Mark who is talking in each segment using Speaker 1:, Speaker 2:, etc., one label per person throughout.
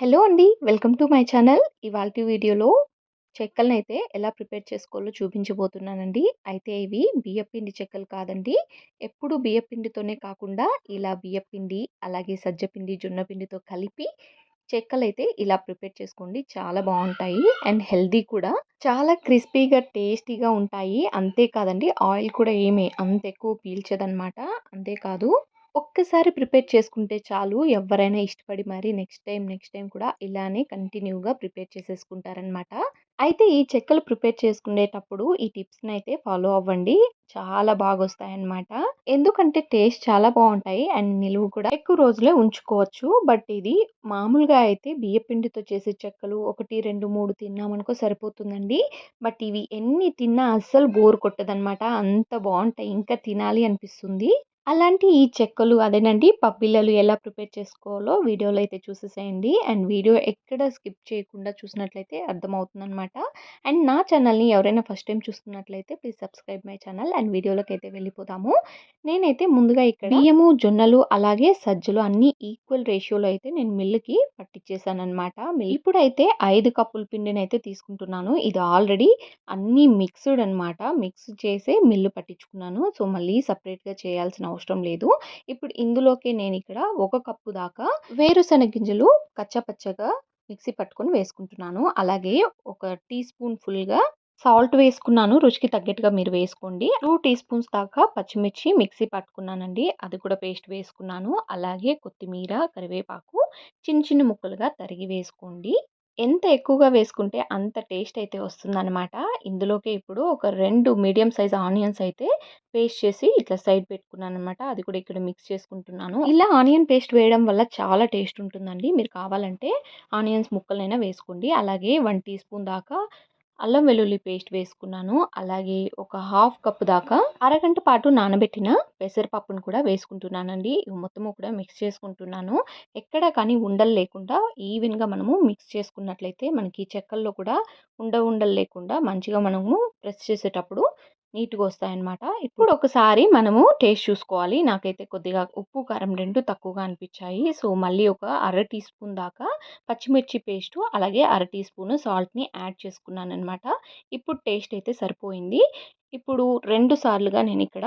Speaker 1: Hello అండి welcome to my channel. ఇవాళ వీడియోలో చెక్కలనైతే ఎలా ప్రిపేర్ చేసుకోవాలో చూపించబోతున్నానండి. అయితే ఇవి బియ్యపిండి చెక్కలు కాదండి. ఎప్పుడు బియ్యపిండితోనే కాకుండా ఇలా బియ్యపిండి అలాగే సజ్జపిండి జొన్నపిండితో కలిపి చెక్కలైతే ఇలా ప్రిపేర్ చేసుకోండి. చాలా బాగుంటాయి. అండ్ హెల్దీ కూడా. చాలా క్రిస్పీగా టేస్టీగా ఉంటాయి. అంతేకాదండి ఆయిల్ కూడా ఏమే అంత ఎక్కువ పీల్చదనమాట అంతేకాదు ఒక్కసారి ప్రిపేర్ చేసుకుంటే చాలు. ఎవరైనా ఇష్టపడి మరి నెక్స్ట్ టైం నెక్స్ట్ టైం కూడా ఇలానే కంటిన్యూగా ప్రిపేర్ చేసేసుకుంటారనమాట అయితే ఈ చెక్కలు ప్రిపేర్ చేసుకునేటప్పుడు ఈ టిప్స్ని అయితే ఫాలో అవ్వండి. చాలా బాగా వస్తాయన్నమాట ఎందుకంటే టేస్ట్ చాలా బాగుంటాయి అండ్ నిలువ కూడా ఎక్కువ రోజులే ఉంచుకోవచ్చు. బట్ ఇది మామూలుగా అయితే బియ్య పిండితో చేసే చెక్కలు ఒకటి రెండు మూడు తిన్నామనుకో సరిపోతుందండి. బట్ ఇవి ఎన్ని తిన్నా అస్సలు బోర్ కొట్టదనమాట అంత బాగుంటాయి. ఇంకా తినాలి అనిపిస్తుంది. అలాంటి ఈ చెక్కలు అదేనండి పప్పిళ్ళలు ఎలా ప్రిపేర్ చేసుకోవాలో వీడియోలో అయితే చూసేసేయండి. అండ్ వీడియో ఎక్కడ స్కిప్ చేయకుండా చూసినట్లయితే అర్థమవుతుందనమాట అండ్ నా ఛానల్ని ఎవరైనా ఫస్ట్ టైం చూస్తున్నట్లయితే please subscribe my channel and వీడియోలోకి అయితే వెళ్ళిపోదాము. నేనైతే ముందుగా ఇక్కడ బియ్యము జొన్నలు అలాగే సజ్జలు అన్ని ఈక్వల్ రేషియోలో అయితే నేను మిల్లుకి పట్టించేసాను అనమాట ఇప్పుడైతే ఐదు కప్పుల పిండిని అయితే తీసుకుంటున్నాను. ఇది ఆల్రెడీ అన్నీ మిక్స్డ్ అనమాట మిక్స్ చేసే మిల్లు పట్టించుకున్నాను. సో మళ్ళీ సపరేట్గా చేయాల్సిన అవసరం అవసరం లేదు. ఇప్పుడు ఇందులోకి నేను ఇక్కడ ఒక కప్పు దాకా వేరుశనగ గింజలు కచ్చపచ్చగా మిక్సీ పట్టుకొని వేసుకుంటున్నాను. అలాగే ఒక టీ స్పూన్ ఫుల్గా సాల్ట్ వేసుకున్నాను. రుచికి తగ్గట్టుగా మీరు వేసుకోండి. టూ టీ స్పూన్స్ దాకా పచ్చిమిర్చి మిక్సీ పట్టుకున్నానండి. అది కూడా పేస్ట్ వేసుకున్నాను. అలాగే కొత్తిమీర కరివేపాకు చిన్న చిన్న ముక్కలుగా తరిగి వేసుకోండి. ఎంత ఎక్కువగా వేసుకుంటే అంత టేస్ట్ అయితే వస్తుందన్నమాట. ఇందులోకి ఇప్పుడు ఒక రెండు మీడియం సైజ్ ఆనియన్స్ అయితే పేస్ట్ చేసి ఇట్లా సైడ్ పెట్టుకున్నాను అనమాట అది కూడా ఇక్కడ మిక్స్ చేసుకుంటున్నాను. ఇలా ఆనియన్ పేస్ట్ వేయడం వల్ల చాలా టేస్ట్ ఉంటుందండి. మీరు కావాలంటే ఆనియన్స్ ముక్కలైనా వేసుకోండి. అలాగే వన్ టీ స్పూన్ దాకా అల్లం వెల్లుల్లి పేస్ట్ వేసుకున్నాను. అలాగే ఒక హాఫ్ కప్ దాకా అరగంట పాటు నానబెట్టిన పెసరపప్పును కూడా వేసుకుంటున్నానండి. మొత్తము కూడా మిక్స్ చేసుకుంటున్నాను. ఎక్కడ కానీ ఉండలు లేకుండా ఈవెన్గా మనము మిక్స్ చేసుకున్నట్లయితే మనకి చెక్కల్లో కూడా ఉండ ఉండలు లేకుండా మంచిగా మనము ప్రెస్ చేసేటప్పుడు నీట్గా వస్తాయన్నమాట. ఇప్పుడు ఒకసారి మనము టేస్ట్ చూసుకోవాలి. నాకైతే కొద్దిగా ఉప్పు కారం రెండు తక్కువగా అనిపించాయి. సో మళ్ళీ ఒక అర టీ స్పూన్ దాకా పచ్చిమిర్చి పేస్టు అలాగే అర టీ స్పూన్ సాల్ట్ని యాడ్ చేసుకున్నాను అనమాట ఇప్పుడు టేస్ట్ అయితే సరిపోయింది. ఇప్పుడు రెండు సార్లుగా నేను ఇక్కడ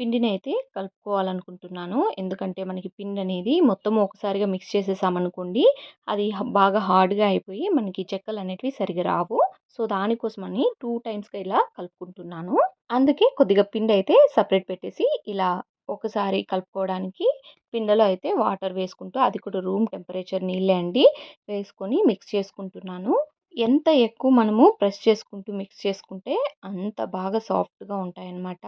Speaker 1: పిండిని అయితే కలుపుకోవాలనుకుంటున్నాను. ఎందుకంటే మనకి పిండి అనేది మొత్తం ఒకసారిగా మిక్స్ చేసేసామనుకోండి అది బాగా హార్డ్గా అయిపోయి మనకి చెక్కలు అనేటివి సరిగా రావు. సో దానికోసమని టూ టైమ్స్గా ఇలా కలుపుకుంటున్నాను. అందుకే కొద్దిగా పిండి అయితే సపరేట్ పెట్టేసి ఇలా ఒకసారి కలుపుకోవడానికి పిండలో అయితే వాటర్ వేసుకుంటూ అది కూడా రూమ్ టెంపరేచర్ నీళ్ళే అండి వేసుకొని మిక్స్ చేసుకుంటున్నాను. ఎంత ఎక్కువ మనము ప్రెస్ చేసుకుంటూ మిక్స్ చేసుకుంటే అంత బాగా సాఫ్ట్గా ఉంటాయన్నమాట.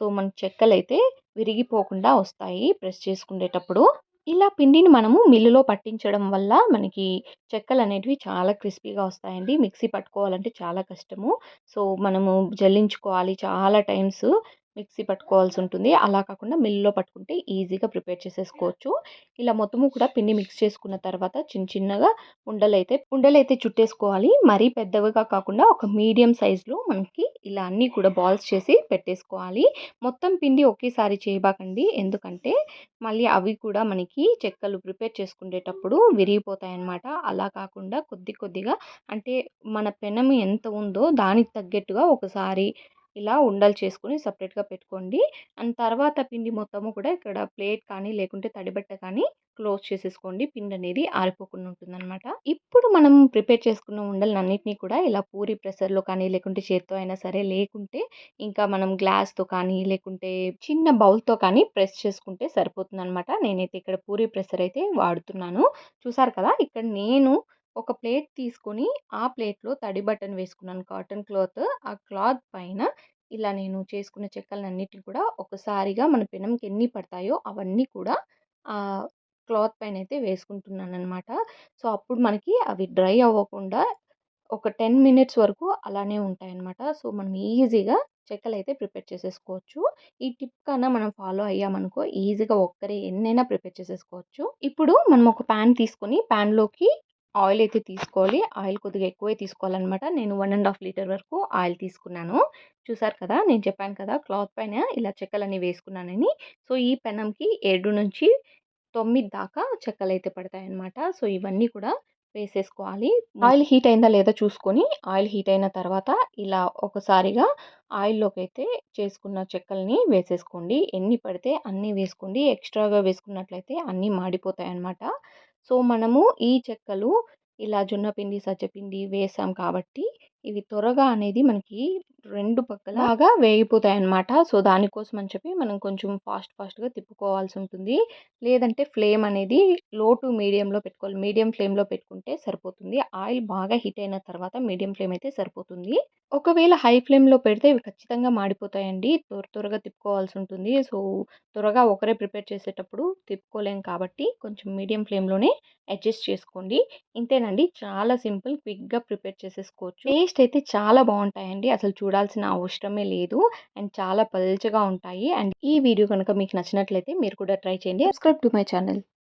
Speaker 1: సో మన చెక్కలు అయితే విరిగిపోకుండా వస్తాయి ప్రెస్ చేసుకునేటప్పుడు. ఇలా పిండిని మనము మిల్లులో పట్టించడం వల్ల మనకి చెక్కలు అనేటివి చాలా క్రిస్పీగా వస్తాయండి. మిక్సీ పట్టుకోవాలంటే చాలా కష్టము. సో మనము జల్లించుకోవాలి చాలా టైమ్స్. మిక్సీ పట్టుకోవాల్సి ఉంటుంది అలా కాకుండా మిల్లులో పట్టుకుంటే ఈజీగా ప్రిపేర్ చేసేసుకోవచ్చు. ఇలా మొత్తము కూడా పిండి మిక్స్ చేసుకున్న తర్వాత చిన్న చిన్నగా ఉండలైతే ఉండలైతే చుట్టేసుకోవాలి. మరీ పెద్దవిగా కాకుండా ఒక మీడియం సైజులో మనకి ఇలా అన్నీ కూడా బాల్స్ చేసి పెట్టేసుకోవాలి. మొత్తం పిండి ఒకేసారి చేయబాకండి. ఎందుకంటే మళ్ళీ అవి కూడా మనకి చెక్కలు ప్రిపేర్ చేసుకునేటప్పుడు విరిగిపోతాయి అన్నమాట అలా కాకుండా కొద్ది కొద్దిగా అంటే మన పెనం ఎంత ఉందో దానికి తగ్గట్టుగా ఒకసారి ఇలా ఉండలు చేసుకొని సపరేట్గా పెట్టుకోండి. అండ్ తర్వాత పిండి మొత్తము కూడా ఇక్కడ ప్లేట్ కానీ లేకుంటే తడిబట్ట కానీ క్లోజ్ చేసేసుకోండి. పిండి అనేది ఆరిపోకుండా ఉంటుందన్నమాట. ఇప్పుడు మనం ప్రిపేర్ చేసుకున్న ఉండలన్నింటినీ కూడా ఇలా పూరి ప్రెషర్లో కానీ లేకుంటే చేత్తో అయినా సరే లేకుంటే ఇంకా మనం గ్లాస్తో కానీ లేకుంటే చిన్న బౌల్తో కానీ ప్రెస్ చేసుకుంటే సరిపోతుందనమాట నేనైతే ఇక్కడ పూరి ప్రెషర్ అయితే వాడుతున్నాను. చూసారు కదా? ఇక్కడ నేను ఒక ప్లేట్ తీసుకొని ఆ ప్లేట్లో తడి బటన్ వేసుకున్నాను. Cotton cloth. ఆ క్లాత్ పైన ఇలా నేను చేసుకున్న చెక్కలన్నిటిని కూడా ఒకసారిగా మన పెనంకి ఎన్ని పడతాయో అవన్నీ కూడా ఆ క్లాత్ పైన అయితే వేసుకుంటున్నాను అనమాట సో అప్పుడు మనకి అవి డ్రై అవ్వకుండా ఒక టెన్ మినిట్స్ వరకు అలానే ఉంటాయన్నమాట. సో మనం ఈజీగా చెక్కలు అయితే ప్రిపేర్ చేసేసుకోవచ్చు. ఈ టిప్ కన్నా మనం ఫాలో అయ్యామనుకో ఈజీగా ఒక్కరే ఎన్నైనా ప్రిపేర్ చేసేసుకోవచ్చు. ఇప్పుడు మనం ఒక ప్యాన్ తీసుకొని ప్యాన్లోకి ఆయిల్ అయితే తీసుకోవాలి ఆయిల్ కొద్దిగా ఎక్కువే తీసుకోవాలన్నమాట నేను వన్ అండ్ హాఫ్ లీటర్ వరకు ఆయిల్ తీసుకున్నాను చూసారు కదా నేను చెప్పాను కదా క్లాత్ పైన ఇలా చెక్కలన్నీ వేసుకున్నానని సో ఈ పెనంకి ఏడు నుంచి తొమ్మిది దాకా చెక్కలు అయితే పడతాయి అన్నమాట సో ఇవన్నీ కూడా వేసేసుకోవాలి. ఆయిల్ హీట్ అయిందా లేదా చూసుకొని ఆయిల్ హీట్ అయిన తర్వాత ఇలా ఒకసారిగా ఆయిల్లోకి అయితే చేసుకున్న చెక్కల్ని వేసేసుకోండి. ఎన్ని పడితే అన్నీ వేసుకోండి. ఎక్స్‌ట్రాగా వేసుకున్నట్లయితే అన్నీ మాడిపోతాయన్నమాట. సో, మనము ఈ చెక్కలు ఇలా జొన్నపిండి, సజ్జపిండి వేసాం కాబట్టి ఇవి త్వరగా అనేది మనకి 2 పక్కలాగా వేగిపోతాయన్నమాట. సో, దానికోసం అని చెప్పి మనం కొంచెం ఫాస్ట్ ఫాస్ట్‌గా తిప్పుకోవాల్సి ఉంటుంది. లేదంటే ఫ్లేమ్ అనేది లో టు మీడియంలో పెట్టుకోవాలి. మీడియం ఫ్లేమ్‌లో పెట్టుకుంటే సరిపోతుంది. ఆయిల్ బాగా హీట్ అయిన తర్వాత మీడియం ఫ్లేమ్ అయితే సరిపోతుంది. ఒకవేళ హై ఫ్లేమ్‌లో పెడితే ఇవి ఖచ్చితంగా మాడిపోతాయండి. త్వర త్వరగా తిప్పుకోవాల్సి ఉంటుంది. సో, త్వరగా ఒకరే ప్రిపేర్ చేసేటప్పుడు తిప్పుకోలేం కాబట్టి కొంచెం మీడియం ఫ్లేమ్‌లోనే అడ్జస్ట్ చేసుకోండి. ఇంతేనండి చాలా సింపుల్ క్విక్‌గా ప్రిపేర్ చేసేసుకోవచ్చు. టేస్ట్ అయితే చాలా బాగుంటాయండి అసలు చూడాల్సిన అవసరమే లేదు. అండ్ చాలా పల్చగా ఉంటాయి. అండ్ ఈ వీడియో కనుక మీకు నచ్చినట్లయితే మీరు కూడా ట్రై చేయండి. Subscribe to my channel.